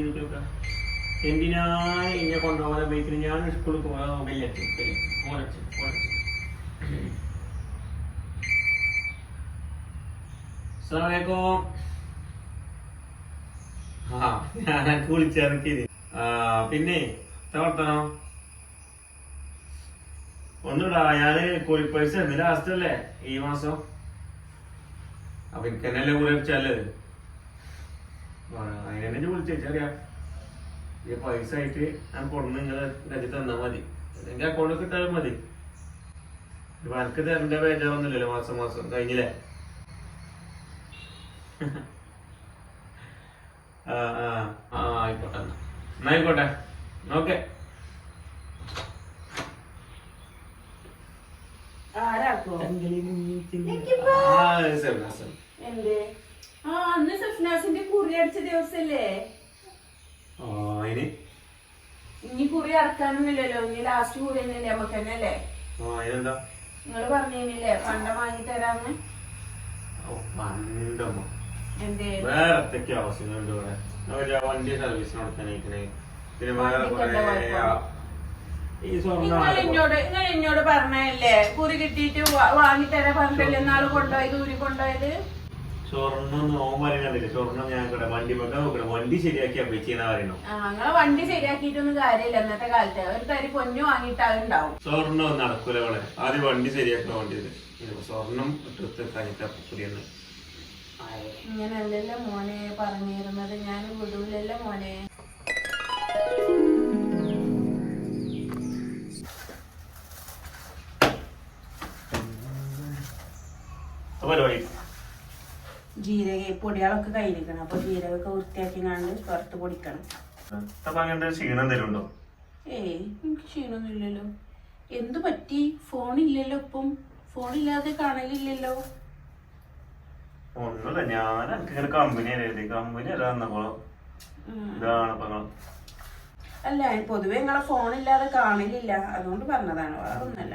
ഇതിനൊക്കെ എന്തിനാ ഇങ്ങനെ കൊണ്ടുപോകാൻ പോയിക്കുന്നത് ഞാൻ സ്കൂളിൽ പോകാൻ വലിയ ഫോണച്ച് ഫോണച്ച് അസ്സലാമലൈക്കും. ആ പിന്നെ വർത്തനോ? ഒന്നുടാ ഞാൻ കോഴിപ്പൈസ ഇന്ന് ലാസ്റ്റ് അല്ലേ? ഈ മാസം. അപ്പൊ എനിക്കെന്നല്ലേ തന്നെ കൂടെ വെച്ചല്ലത് വിളിച്ചു വിളിച്ചറിയാ ഈ പൈസ ആയിട്ട് ഞാൻ കൊണ്ടു നിങ്ങളെ കരുതി തന്നാൽ മതി. എന്റെ അക്കൗണ്ടിൽ കിട്ടാലും മതി. ഇപ്പൊ എനിക്ക് തരേണ്ട ബേജാറൊന്നുമില്ലല്ലോ മാസം മാസം. കഴിഞ്ഞില്ലേ? ആ ആ ആയിക്കോട്ടെ എന്നാ. എന്നാ ആയിക്കോട്ടെ. ഓക്കെ. ആരാക്കോ എന്തേ? സഫ്നാസിന്റെ കുറി അടിച്ച ദിവസല്ലേ? ഇനി കുറി അടക്കാനൊന്നുമില്ലല്ലോ. ഇനി ലാസ്റ്റ് കുറി തന്നെയല്ലേ നമുക്ക് തന്നെ അല്ലേ നിങ്ങൾ പറഞ്ഞില്ലേ പണ്ട വാങ്ങി തരാന്ന്? വണ്ടി പിന്നെ വേറെ എന്നോട് നിങ്ങൾ എന്നോട് പറഞ്ഞല്ലേ കുറി കിട്ടിട്ട് വാങ്ങി പറഞ്ഞല്ലേ പറഞ്ഞില്ലേ നാൾ കൊണ്ടുപോയത് ഊരി കൊണ്ടുപോയത്? സ്വർണം പറയുന്നില്ല സ്വർണം ഞാൻ ഇവിടെ വണ്ടി വെക്കാൻ നോക്കണം? വണ്ടി ശരിയാക്കി അപ്പച്ചീന്നാ പറയണു ആ വണ്ടി ശരിയാക്കിയിട്ടൊന്നും കാര്യമില്ല. ഇന്നത്തെ കാലത്ത്. ഒരു തരി പൊന്നു വാങ്ങിയിട്ട് അതുണ്ടാവും സ്വർണം നടക്കൂല അവളെ ആദ്യം വണ്ടി ശരിയാക്കണം വണ്ടിയിൽ സ്വർണം ഇട്ട് കഴിഞ്ഞിട്ട് പുതിയെന്ന് ഇങ്ങനല്ലല്ലോ മോനെ പറഞ്ഞിരുന്നത്. ഞാൻ വിടൂലല്ലോ മോനെ. പരിപാടി. ജീരക പൊടികളൊക്കെ കയ്യിലിരിക്കണം. അപ്പൊ ജീരകമൊക്കെ വൃത്തിയാക്കി കണ്ട് പുറത്ത് പൊടിക്കണം ക്ഷീണം എന്തെങ്കിലും ഉണ്ടോ? ഏയ് എനിക്ക് ക്ഷീണമൊന്നുമില്ലല്ലോ എന്തു പറ്റി? ഫോണില്ലല്ലോ ഇപ്പം. ഫോണില്ലാതെ കാണലില്ലല്ലോ. ഒന്നുമില്ല. ഞാൻ എനിക്ക് ഇങ്ങനെ കമ്പനി അറിയില്ലേ കമ്പനി അല്ല വന്നപ്പോ ഉം. ഇതാണ് ഇപ്പൊ. അല്ല പൊതുവെ നിങ്ങളെ ഫോണില്ലാതെ കാണലില്ല. അതുകൊണ്ട് പറഞ്ഞതാണ്. വേറെ ഒന്നല്ല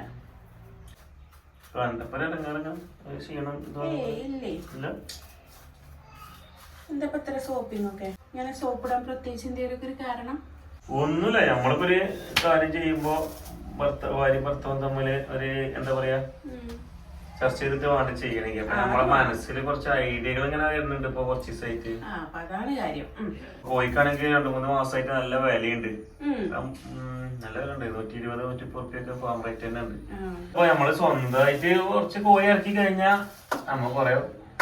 കണ്ടപ്പോ ഇടങ്ങാറങ്ങ ക്ഷീണം ഇല്ല. എന്താ ഇത്ര സോപ്പിംഗ് ഒക്കെ സോപ്പ് ഇടാൻ പ്രത്യേകിച്ച് എന്തെങ്കിലും ഒരു കാരണം? ഒന്നുമില്ല നമ്മളിപ്പോ ഒരു കാര്യം ചെയ്യുമ്പോ ഭാര്യ ഭർത്താവും തമ്മിൽ ഒരു എന്താ പറയാ. ചർച്ച ചെയ്തിട്ട് വേണ്ട ചെയ്യണെങ്കിൽ അപ്പൊ നമ്മളെ മനസ്സിൽ കുറച്ച് ഐഡിയകൾ ഇങ്ങനെ വരുന്നുണ്ട് ഇപ്പൊ കുറച്ച് ദിവസമായിട്ട് അതാണ് കാര്യം. കോഴിക്കാണെങ്കിൽ രണ്ടു മൂന്ന് മാസമായിട്ട് നല്ല വിലയുണ്ട്. നല്ല വില ഉണ്ട് നൂറ്റി ഇരുപത് നൂറ്റി മുപ്പതൊക്കെ ഫാം റേറ്റ് തന്നെ ഉണ്ട്. അപ്പൊ നമ്മൾ സ്വന്തമായിട്ട് കുറച്ച് കോഴി ഇറക്കി കഴിഞ്ഞാ നമ്മ കൊറേ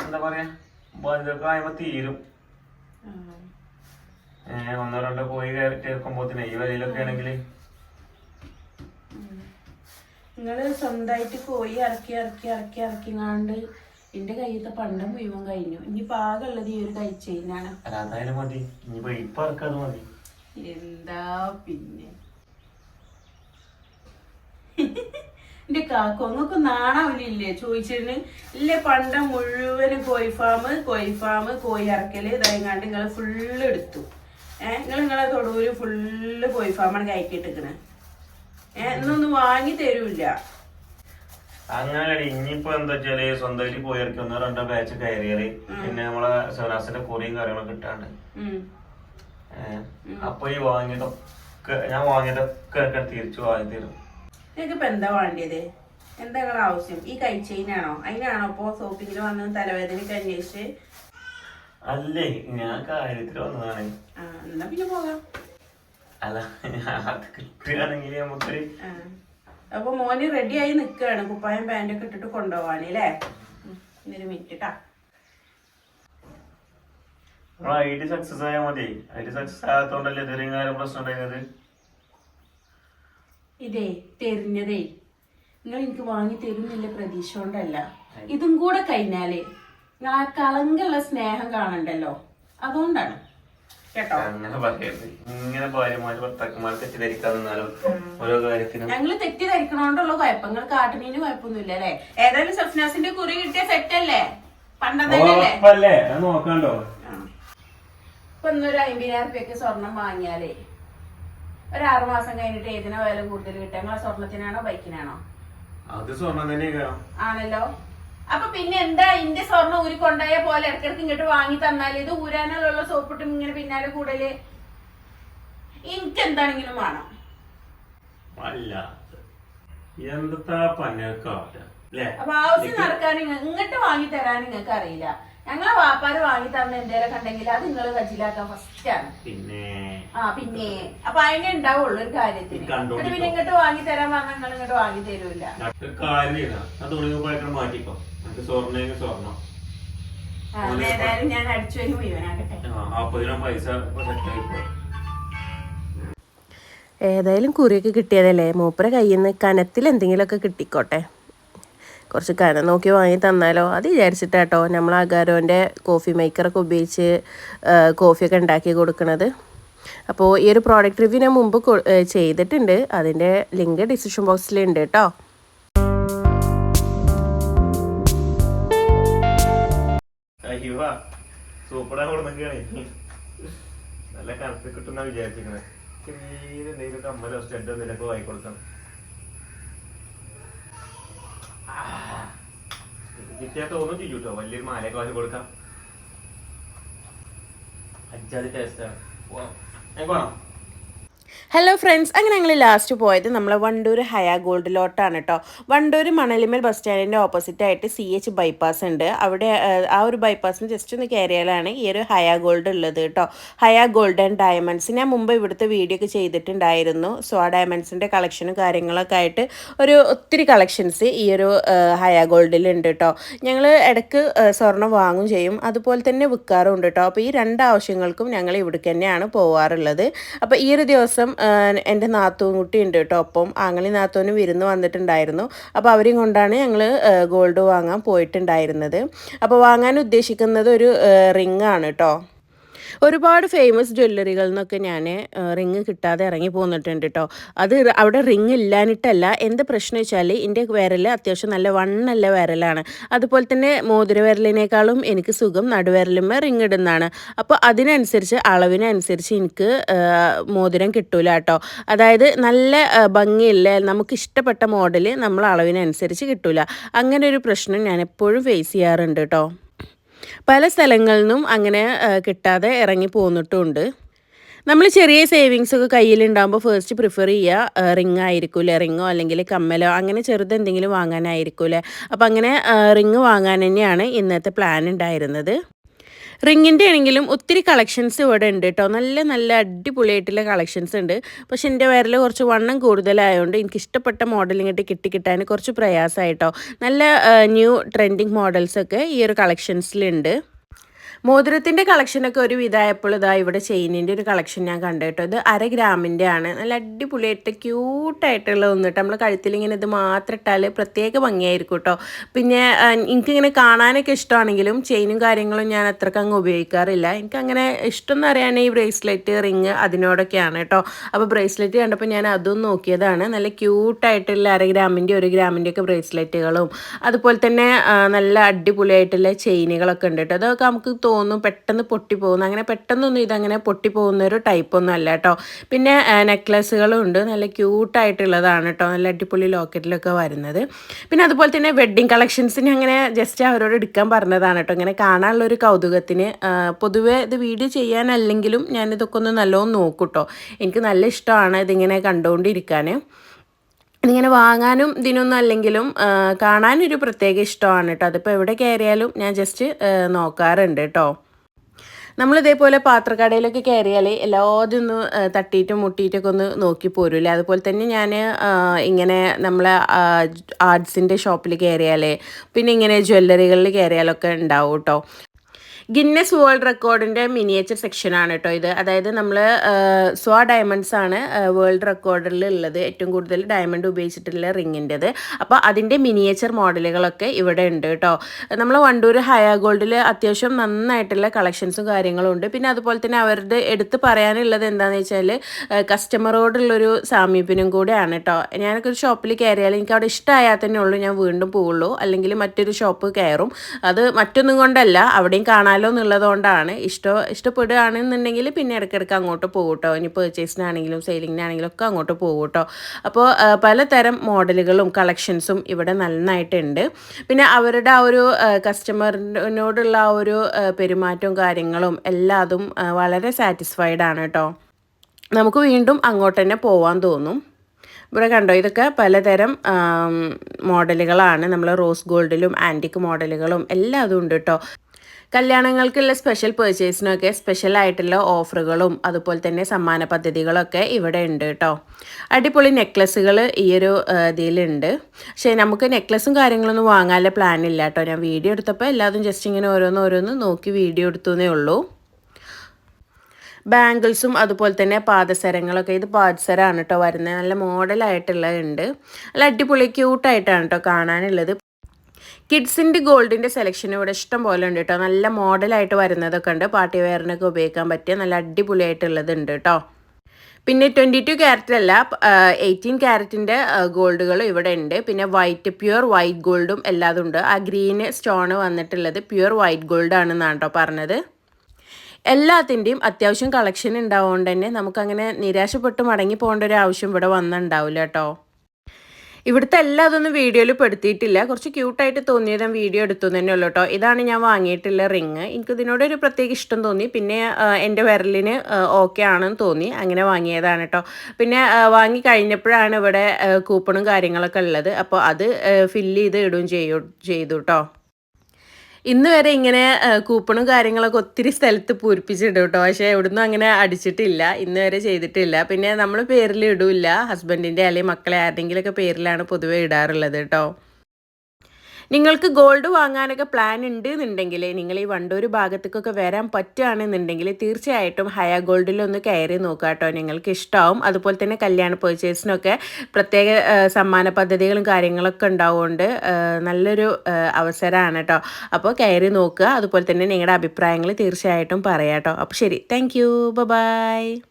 എന്താ പറയാ ആയപ്പോ തീരും. ഏഹ് ഒന്നോ രണ്ടോ കോഴി ചേർക്കുമ്പോത്തിന് ഈ വിലയിലൊക്കെ ആണെങ്കിൽ നിങ്ങൾ സ്വന്തമായിട്ട് കോഴി ഇറക്കി ഇറക്കി ഇറക്കി ഇറക്കിങ്ങാണ്ട് എന്റെ കയ്യത്തെ പണ്ടം മുഴുവൻ കഴിഞ്ഞു. ഇനി പാകമുള്ളത് ഈ ഒരു കഴിച്ചതിനാണ്. അതായാലും മതി. ഇനി ഇപ്പൊ ഇറക്കാത് മതി. എന്താ പിന്നെ? എന്റെ കാക്കൊങ്ങക്ക് നാണാവില്ലേ ചോദിച്ചിരുന്നു. ഇല്ലേ പണ്ട മുഴുവനും കോഴി ഫാം കോഴി ഫാം കോഴി ഇറക്കൽ ഇതായങ്ങാണ്ട് നിങ്ങൾ ഫുള്ള് എടുത്തു. ഏഹ് നിങ്ങൾ നിങ്ങളെ തൊടൂര് ഫുള്ള് കോഴി ഫാമാണ് കയറ്റിട്ടിക്കണേ ഏഹ് എന്നൊന്നും വാങ്ങി തരൂല്ല. അങ്ങനെ ഇനിയിപ്പോ എന്താ വെച്ചാൽ സ്വന്തമായിട്ട് കോഴി ഇറക്കി ഒന്നോ രണ്ടോ ബാച്ച് കയറിയറി പിന്നെ നമ്മളെ സെവനാസിന്റെ കുറിയും കാര്യങ്ങളൊക്കെ കിട്ടാണ്ട് അപ്പൊ ഈ വാങ്ങിയതൊക്കെ ഞാൻ വാങ്ങിയതൊക്കെ തിരിച്ചു വാങ്ങി തരും. നിങ്ങൾക്ക് ഇപ്പൊ എന്താ വേണ്ടിയത്? എന്താ നിങ്ങളുടെ ആവശ്യം? ഈ കഴിച്ചതിനാണോ? അതിനാണോ ഇപ്പോൾ സോപ്പിങ്ങിൽ വന്ന് തലവേദനയ്ക്ക് അന്വേഷിച്ച്? അല്ലേ ഞാൻ കാര്യത്തിൽ വന്നതാണ്. ആ എന്നാ പിന്നെ പോകാം. അല്ല അത് കിട്ടുകയാണെങ്കിൽ നമുക്കൊരു. അപ്പൊ മോന് റെഡി ആയി നിൽക്കുകയാണ്. കുപ്പായം പാന്റൊക്കെ ഇട്ടിട്ട് കൊണ്ടുപോവാണ് അല്ലേ? ഇന്നൊരു മിനിറ്റ് കേട്ടാ നമ്മളെ ഐ ഡി സക്സസ് ആയാൽ മതി. ഐ ഡി സക്സസ് ആകാത്തോണ്ടല്ലേ ഇതുവരെയും കാര്യം പ്രശ്നം ഉണ്ടായിരുന്നത്? ഇതേ തെരിഞ്ഞതേ നിങ്ങൾ എനിക്ക് വാങ്ങി തരുന്നില്ല പ്രതീക്ഷ കൊണ്ടല്ല ഇതും കൂടെ കഴിഞ്ഞാലേ നിങ്ങൾ ആ കളങ്കുള്ള സ്നേഹം കാണണ്ടല്ലോ. അതുകൊണ്ടാണ്. കേട്ടോ? അങ്ങനെ പറയരുത്. ഇങ്ങനെ ഭാര്യമാര് ഭർത്താക്കന്മാർ തെറ്റിദ്ധരിക്കാൻ നിന്നാലും ഓരോ കാര്യത്തിനും ഞങ്ങൾ തെറ്റിദ്ധരിക്കണോണ്ടുള്ള കുഴപ്പങ്ങൾ കാട്ടുന്നതിന് കുഴപ്പമൊന്നുമില്ല അല്ലേ ഏതായാലും സഫ്നാസിന്റെ കുറി കിട്ടിയ സെറ്റ് അല്ലേ പണ്ടല്ലേ നോക്കാണ്ടോ? ഇപ്പൊ ഇന്നൊരു അമ്പതിനായിരം റുപ്യക്ക് സ്വർണം വാങ്ങിയാലേ ഒരു ആറു മാസം കഴിഞ്ഞിട്ട് ഏതിനാ വില കൂടുതൽ കിട്ടുക? നിങ്ങളെ സ്വർണത്തിനാണോ ബൈക്കിനാണോ? അത് സ്വർണം തന്നെ ആണല്ലോ. അപ്പൊ പിന്നെ എന്താ ഇന്റെ സ്വർണം ഊരി കൊണ്ടായ പോലെ ഇടക്കിടക്ക് ഇങ്ങോട്ട് വാങ്ങി തന്നാൽ ഇത് ഊരാനുള്ള സോപ്പിട്ടും ഇങ്ങനെ പിന്നാലെ കൂടൽ? എനിക്ക് എന്താണെങ്കിലും വേണം അല്ല? എന്താ അപ്പൊ ആവശ്യം നടക്കാൻ ഇങ്ങോട്ട് വാങ്ങി തരാൻ നിങ്ങൾക്ക് അറിയില്ല ഞങ്ങളെ വാപ്പാര് വാങ്ങി തന്ന എന്തേലും കണ്ടെങ്കിൽ അത് നിങ്ങൾ കച്ചിലാക്കാൻ ഫസ്റ്റ് ആണ്. പിന്നെ ആ പിന്നെ. അപ്പൊ അതിനെ ഉണ്ടാവുള്ളൂ ഒരു കാര്യത്തിന്. എന്നിട്ട് പിന്നെ ഇങ്ങോട്ട് വാങ്ങി തരാൻ പറഞ്ഞാൽ നിങ്ങൾ ഇങ്ങോട്ട് വാങ്ങി തരൂല. മാറ്റിക്കോ. സ്വർണം ഞാൻ അടിച്ചു വരി മുഴുവനാകട്ടെ പൈസ ഏതായാലും കുറിയൊക്കെ കിട്ടിയതല്ലേ? മൂപ്പര കയ്യിൽ നിന്ന് കനത്തിൽ എന്തെങ്കിലുമൊക്കെ കിട്ടിക്കോട്ടെ. കുറച്ച് കനം നോക്കി വാങ്ങി തന്നാലോ? അത് വിചാരിച്ചിട്ടാട്ടോ നമ്മൾ അഗാരോന്റെ കോഫി മേക്കറൊക്കെ ഉപയോഗിച്ച് കോഫിയൊക്കെ ഉണ്ടാക്കി കൊടുക്കണത്. അപ്പോൾ ഈ ഒരു പ്രോഡക്റ്റ് റിവ്യൂ ഞാൻ മുമ്പ് ചെയ്തിട്ടുണ്ട്. അതിന്റെ ലിങ്ക് ഡിസ്ക്രിപ്ഷൻ ബോക്സിലുണ്ട് കേട്ടോ നല്ല കറുപ്പ് കിട്ടുന്ന വിചാരിച്ചിരിക്കണേ. ചെറിയ എന്തെങ്കിലും കമ്മലോ സ്റ്റഡോ എന്തെങ്കിലുമൊക്കെ വാങ്ങി കൊടുക്കണം. കിട്ടിയാൽ തോന്നും ചെയ്യും കേട്ടോ വലിയൊരു മാലയൊക്കെ വാങ്ങി കൊടുക്കാം. അജ്ജാതി ടേസ്റ്റാണ് ഞാൻ വേണം ഹലോ ഫ്രണ്ട്സ് അങ്ങനെ ഞങ്ങൾ ലാസ്റ്റ് പോയത് നമ്മളെ വണ്ടൂർ ഹയ ഗോൾഡിലോട്ടാണ് കേട്ടോ വണ്ടൂർ മണലിമൽ ബസ് സ്റ്റാൻഡിന്റെ ഓപ്പോസിറ്റ് ആയിട്ട് സി എച്ച് ബൈപ്പാസ് ഉണ്ട്. അവിടെ ആ, ഒരു ബൈപ്പാസിന് ജസ്റ്റ് ഒന്ന് കയറിയാലാണ് ഈ ഒരു ഹയാ ഗോൾഡ് ഉള്ളത് കേട്ടോ ഹയാ ഗോൾഡ് ആൻഡ് ഡയമണ്ട്സ് ഞാൻ മുമ്പ് ഇവിടുത്തെ വീഡിയോ ഒക്കെ ചെയ്തിട്ടുണ്ടായിരുന്നു. സോ ആ ഡയമണ്ട്സിന്റെ കളക്ഷനും കാര്യങ്ങളൊക്കെ ആയിട്ട് ഒരു ഒത്തിരി കളക്ഷൻസ് ഈ ഒരു ഹയാ ഉണ്ട് കേട്ടോ ഞങ്ങൾ ഇടയ്ക്ക് സ്വർണം വാങ്ങും ചെയ്യും. അതുപോലെ തന്നെ വിൽക്കാറും ഉണ്ട് കേട്ടോ അപ്പോൾ ഈ രണ്ട് ആവശ്യങ്ങൾക്കും ഞങ്ങൾ ഇവിടേക്ക് തന്നെയാണ് പോവാറുള്ളത്. അപ്പോൾ ഈ ഒരു ദിവസം എന്റെ നാത്തൂൻ കുട്ടി ഉണ്ട് കേട്ടോ. ഒപ്പം ആങ്ങളി നാത്തൂന് വിരുന്ന് വന്നിട്ടുണ്ടായിരുന്നു. അപ്പോൾ അവരെയും കൊണ്ടാണ് ഞങ്ങൾ ഗോൾഡ് വാങ്ങാൻ പോയിട്ടുണ്ടായിരുന്നത്. അപ്പോൾ വാങ്ങാൻ ഉദ്ദേശിക്കുന്നത് ഒരു റിംഗ് ആണ് കേട്ടോ. ഒരുപാട് ഫേമസ് ജ്വല്ലറികളിൽ നിന്നൊക്കെ ഞാൻ റിങ് കിട്ടാതെ ഇറങ്ങി പോന്നിട്ടുണ്ട് കേട്ടോ അത് അവിടെ റിങ് ഇല്ലാനിട്ടല്ല എന്ത് പ്രശ്നം വെച്ചാൽ എന്റെ വിരൽ അത്യാവശ്യം നല്ല വണ്ണല്ല വിരലാണ്. അതുപോലെ തന്നെ മോതിര വിരലിനേക്കാളും എനിക്ക് സുഖം നടുവിരലുമേ റിങ് ഇടുന്നതാണ്. അപ്പോൾ അതിനനുസരിച്ച് അളവിനനുസരിച്ച് എനിക്ക് മോതിരം കിട്ടൂല കേട്ടോ അതായത് നല്ല ഭംഗിയില്ല നമുക്ക് ഇഷ്ടപ്പെട്ട മോഡൽ നമ്മൾ അളവിനനുസരിച്ച് കിട്ടൂല. അങ്ങനെ ഒരു പ്രശ്നം ഞാൻ എപ്പോഴും ഫേസ് ചെയ്യാറുണ്ട് കേട്ടോ പല സ്ഥലങ്ങളിൽ നിന്നും അങ്ങനെ കിട്ടാതെ ഇറങ്ങി പോന്നിട്ടുമുണ്ട് നമ്മൾ ചെറിയ സേവിങ്സ് ഒക്കെ കയ്യിലുണ്ടാകുമ്പോൾ ഫസ്റ്റ് പ്രിഫർ ചെയ്യുക റിങ് ആയിരിക്കൂലേ? റിങ്ങോ അല്ലെങ്കിൽ കമ്മലോ? അങ്ങനെ ചെറുത് എന്തെങ്കിലും വാങ്ങാനായിരിക്കൂലേ? അപ്പം അങ്ങനെ റിങ് വാങ്ങാൻ തന്നെയാണ് ഇന്നത്തെ പ്ലാൻ ഉണ്ടായിരുന്നത്. റിങ്ങിന്റെ ആണെങ്കിലും ഒത്തിരി കളക്ഷൻസ് ഇവിടെ ഉണ്ട് കേട്ടോ. നല്ല നല്ല അടിപൊളിയായിട്ടുള്ള കളക്ഷൻസ് ഉണ്ട്. പക്ഷെ എന്റെ വയറിൽ കുറച്ച് വണ്ണം കൂടുതലായതുകൊണ്ട് എനിക്ക് ഇഷ്ടപ്പെട്ട മോഡൽ ഇങ്ങോട്ട് കിട്ടിക്കിട്ടാൻ കുറച്ച് പ്രയാസമായിട്ടോ നല്ല ന്യൂ ട്രെൻഡിങ് മോഡൽസൊക്കെ ഈ ഒരു കളക്ഷൻസിലുണ്ട് മോതിരത്തിന്റെ കളക്ഷനൊക്കെ ഒരു വിധമായപ്പോൾ ഇതാ ഇവിടെ ചെയിനിന്റെ ഒരു കളക്ഷൻ ഞാൻ കണ്ടു ഇത് അര ഗ്രാമിന്റെ ആണ്. നല്ല അടിപൊളിയായിട്ട് ക്യൂട്ടായിട്ടുള്ള ഒന്ന് നമ്മൾ കഴുത്തിൽ ഇങ്ങനെ ഇത് മാത്രം ഇട്ടാൽ പ്രത്യേക ഭംഗിയായിരിക്കും കേട്ടോ. പിന്നെ എനിക്കിങ്ങനെ കാണാനൊക്കെ ഇഷ്ടമാണെങ്കിലും ചെയിനും കാര്യങ്ങളും ഞാൻ അത്രയ്ക്ക് അങ്ങ് ഉപയോഗിക്കാറില്ല. എനിക്കങ്ങനെ ഇഷ്ടം എന്ന് പറയുകയാണെങ്കിൽ ഈ ബ്രേസ്ലെറ്റ് റിങ് അതിനോടൊക്കെയാണ് കേട്ടോ. അപ്പോൾ ബ്രേസ്ലെറ്റ് കണ്ടപ്പോൾ ഞാൻ അതും നോക്കിയതാണ്. നല്ല ക്യൂട്ടായിട്ടുള്ള അര ഗ്രാമിന്റെ ഒരു ഗ്രാമിന്റെ ഒക്കെ ബ്രേസ്ലെറ്റുകളും അതുപോലെ തന്നെ നല്ല അടിപൊളിയായിട്ടുള്ള ചെയിനുകളൊക്കെ ഉണ്ട് കേട്ടോ. അതൊക്കെ നമുക്ക് തോന്നും പെട്ടെന്ന് പൊട്ടിപ്പോകുന്നു അങ്ങനെ പെട്ടെന്നൊന്നും ഇതങ്ങനെ പൊട്ടിപ്പോകുന്ന ഒരു ടൈപ്പൊന്നും അല്ല കേട്ടോ പിന്നെ നെക്ലസ്സുകളും ഉണ്ട് നല്ല ക്യൂട്ടായിട്ടുള്ളതാണ് കേട്ടോ നല്ല അടിപൊളി ലോക്കറ്റിലൊക്കെ വരുന്നത്. പിന്നെ അതുപോലെ തന്നെ വെഡ്ഡിങ് കളക്ഷൻസിന് അങ്ങനെ ജസ്റ്റ് അവരോട് എടുക്കാൻ പറഞ്ഞതാണ് കേട്ടോ ഇങ്ങനെ കാണാനുള്ള ഒരു കൗതുകത്തിന് പൊതുവെ ഇത് വീഡിയോ ചെയ്യാനല്ലെങ്കിലും ഞാനിതൊക്കെ ഒന്ന് നല്ലോണം നോക്കും കേട്ടോ എനിക്ക് നല്ല ഇഷ്ടമാണ് ഇതിങ്ങനെ കണ്ടുകൊണ്ടിരിക്കാൻ ഇതിങ്ങനെ വാങ്ങാനും ഇതിനൊന്നും അല്ലെങ്കിലും കാണാനും ഒരു പ്രത്യേക ഇഷ്ടമാണ് കേട്ടോ. അതിപ്പോൾ എവിടെ കയറിയാലും ഞാൻ ജസ്റ്റ് നോക്കാറുണ്ട് കേട്ടോ. നമ്മൾ ഇതേപോലെ പാത്രക്കടയിലൊക്കെ കയറിയാൽ എല്ലാതും ഒന്ന് ആ, തട്ടിയിട്ടും മുട്ടിയിട്ടൊക്കെ ഒന്ന് നോക്കി പോരൂല്ലേ? അതുപോലെ തന്നെ ഞാൻ ഇങ്ങനെ നമ്മളെ ആർട്സിന്റെ ഷോപ്പിൽ കയറിയാൽ പിന്നെ ഇങ്ങനെ ജ്വല്ലറികളിൽ കയറിയാലൊക്കെ ഉണ്ടാവും കേട്ടോ. ഗിന്നസ് വേൾഡ് റെക്കോർഡിന്റെ മിനിയേച്ചർ സെക്ഷനാണ് കേട്ടോ ഇത്. അതായത് നമ്മൾ സ്വാ ഡയമണ്ട്സ് ആണ് വേൾഡ് റെക്കോർഡിൽ ഉള്ളത് ഏറ്റവും കൂടുതൽ ഡയമണ്ട് ഉപയോഗിച്ചിട്ടുള്ള റിങ്ങിന്റെത് അപ്പോൾ അതിന്റെ മിനിയേച്ചർ മോഡലുകളൊക്കെ ഇവിടെ ഉണ്ട് കേട്ടോ. നമ്മൾ വണ്ടൂർ ഹയ ഗോൾഡിൽ അത്യാവശ്യം നന്നായിട്ടുള്ള കളക്ഷൻസും കാര്യങ്ങളും ഉണ്ട്. പിന്നെ അതുപോലെ തന്നെ അവരുടെ എടുത്ത് പറയാനുള്ളത് എന്താണെന്ന് വെച്ചാൽ കസ്റ്റമറോടുള്ളൊരു സാമീപ്യനും കൂടെയാണ് കേട്ടോ. ഞാനൊക്കെ ഒരു ഷോപ്പിൽ കയറിയാൽ എനിക്ക് അവിടെ ഇഷ്ടമായാൽ തന്നെ ഉള്ളൂ ഞാൻ വീണ്ടും പോവുള്ളൂ. അല്ലെങ്കിൽ മറ്റൊരു ഷോപ്പ് കയറും. അത് മറ്റൊന്നും കൊണ്ടല്ല അവിടെയും കാണാൻ വാങ്ങാലോ എന്നുള്ളതുകൊണ്ടാണ് ഇഷ്ടം ഇഷ്ടപ്പെടുകയാണെന്നുണ്ടെങ്കിൽ പിന്നെ ഇടയ്ക്കിടയ്ക്ക് അങ്ങോട്ട് പോകും കേട്ടോ ഇനി പേർച്ചേസിനാണെങ്കിലും സെയിലിങ്ങിനാണെങ്കിലും ഒക്കെ അങ്ങോട്ട് പോകും കേട്ടോ അപ്പോൾ പലതരം മോഡലുകളും കളക്ഷൻസും ഇവിടെ നന്നായിട്ടുണ്ട്. പിന്നെ അവരുടെ ആ ഒരു കസ്റ്റമറിനോടുള്ള ആ ഒരു പെരുമാറ്റവും കാര്യങ്ങളും എല്ലാതും വളരെ സാറ്റിസ്ഫൈഡ് ആണ് കേട്ടോ. നമുക്ക് വീണ്ടും അങ്ങോട്ട് തന്നെ പോവാൻ തോന്നും. ഇവിടെ കണ്ടോ ഇതൊക്കെ പലതരം മോഡലുകളാണ്. നമ്മൾ റോസ് ഗോൾഡിലും ആന്റിക് മോഡലുകളും എല്ലാം അതും ഉണ്ട് കേട്ടോ. കല്യാണങ്ങൾക്കുള്ള സ്പെഷ്യൽ പെർച്ചേസിനൊക്കെ സ്പെഷ്യൽ ആയിട്ടുള്ള ഓഫറുകളും അതുപോലെ തന്നെ സമ്മാന പദ്ധതികളൊക്കെ ഇവിടെ ഉണ്ട് കേട്ടോ. അടിപൊളി നെക്ലസ്സുകൾ ഈ ഒരു ഇതിലുണ്ട്. പക്ഷേ നമുക്ക് നെക്ലസ്സും കാര്യങ്ങളൊന്നും വാങ്ങാനുള്ള പ്ലാൻ ഇല്ല കേട്ടോ. ഞാൻ വീഡിയോ എടുത്തപ്പോൾ എല്ലാതും ജസ്റ്റ് ഇങ്ങനെ ഓരോന്ന് ഓരോന്ന് നോക്കി വീഡിയോ എടുത്തു എന്നേ ഉള്ളൂ. ബാംഗിൾസും അതുപോലെ തന്നെ പാദസരങ്ങളൊക്കെ ഇത് പാദസരമാണ് കേട്ടോ വരുന്നത്. നല്ല മോഡലായിട്ടുള്ളതുണ്ട് നല്ല അടിപൊളി ക്യൂട്ടായിട്ടാണ് കേട്ടോ കാണാനുള്ളത്. കിഡ്സിന്റെ ഗോൾഡിന്റെ സെലക്ഷൻ ഇവിടെ ഇഷ്ടം പോലെ ഉണ്ട് കേട്ടോ നല്ല മോഡലായിട്ട് വരുന്നതൊക്കെ ഉണ്ട്. പാർട്ടി വെയറിനൊക്കെ ഉപയോഗിക്കാൻ പറ്റിയ നല്ല അടിപൊളിയായിട്ടുള്ളത് ഉണ്ട് കേട്ടോ പിന്നെ ട്വന്റി ടു ക്യാരറ്റ് അല്ല എയ്റ്റീൻ ക്യാരറ്റിന്റെ ഗോൾഡുകളും ഇവിടെ ഉണ്ട്. പിന്നെ വൈറ്റ് പ്യുവർ വൈറ്റ് ഗോൾഡും എല്ലാതും ഉണ്ട്. ആ ഗ്രീന് സ്റ്റോൺ വന്നിട്ടുള്ളത് പ്യുവർ വൈറ്റ് ഗോൾഡ് ആണെന്നാണ് കേട്ടോ പറഞ്ഞത്. എല്ലാത്തിന്റെയും അത്യാവശ്യം കളക്ഷൻ ഉണ്ടാവുകൊണ്ട് തന്നെ നമുക്കങ്ങനെ നിരാശപ്പെട്ട് മടങ്ങി പോകേണ്ട ഒരു ആവശ്യം ഇവിടെ വന്നിട്ടുണ്ടാവില്ല കേട്ടോ ഇവിടുത്തെ എല്ലാം അതൊന്നും വീഡിയോയിൽ പെടുത്തിയിട്ടില്ല. കുറച്ച് ക്യൂട്ടായിട്ട് തോന്നിയത് ഞാൻ വീഡിയോ എടുത്തു തന്നെ ഉള്ളൂ കേട്ടോ. ഇതാണ് ഞാൻ വാങ്ങിയിട്ടുള്ള റിങ് എനിക്ക് ഇതിനോട് ഒരു പ്രത്യേക ഇഷ്ടം തോന്നി. പിന്നെ എന്റെ വിരലിന് ഓക്കെ ആണെന്ന് തോന്നി. അങ്ങനെ വാങ്ങിയതാണ് കേട്ടോ. പിന്നെ വാങ്ങി കഴിഞ്ഞപ്പോഴാണ് ഇവിടെ കൂപ്പണും കാര്യങ്ങളൊക്കെ ഉള്ളത്. അപ്പോൾ അത് ഫില്ല് ചെയ്ത് ഇടുകയും ചെയ്യും ചെയ്തു കേട്ടോ. ഇന്ന് വരെ ഇങ്ങനെ കൂപ്പണും കാര്യങ്ങളൊക്കെ ഒത്തിരി സ്ഥലത്ത് പൂരിപ്പിച്ചിടും കേട്ടോ. പക്ഷേ എവിടുന്നും അങ്ങനെ അടിച്ചിട്ടില്ല. ഇന്ന് വരെ ചെയ്തിട്ടില്ല. പിന്നെ നമ്മൾ പേരിൽ ഇടില്ല ഹസ്ബൻഡിന്റെ അല്ലെങ്കിൽ മക്കളെ ആരുടെങ്കിലൊക്കെ പേരിലാണ് പൊതുവെ ഇടാറുള്ളത് കേട്ടോ. നിങ്ങൾക്ക് ഗോൾഡ് വാങ്ങാനൊക്കെ പ്ലാൻ ഉണ്ട് എന്നുണ്ടെങ്കിൽ നിങ്ങൾ ഈ വണ്ടൂർ ഭാഗത്തേക്കൊക്കെ വരാൻ പറ്റുകയാണെന്നുണ്ടെങ്കിൽ തീർച്ചയായിട്ടും ഹയ ഗോൾഡിലൊന്ന് കയറി നോക്കുക കേട്ടോ. നിങ്ങൾക്ക് ഇഷ്ടമാവും അതുപോലെ തന്നെ കല്യാണ പേർച്ചേസിനൊക്കെ പ്രത്യേക സമ്മാന പദ്ധതികളും കാര്യങ്ങളൊക്കെ ഉണ്ടാവുകൊണ്ട് നല്ലൊരു അവസരമാണ് കേട്ടോ. അപ്പോൾ കയറി നോക്കുക. അതുപോലെ തന്നെ നിങ്ങളുടെ അഭിപ്രായങ്ങൾ തീർച്ചയായിട്ടും പറയാം കേട്ടോ. അപ്പോൾ ശരി. Thank you by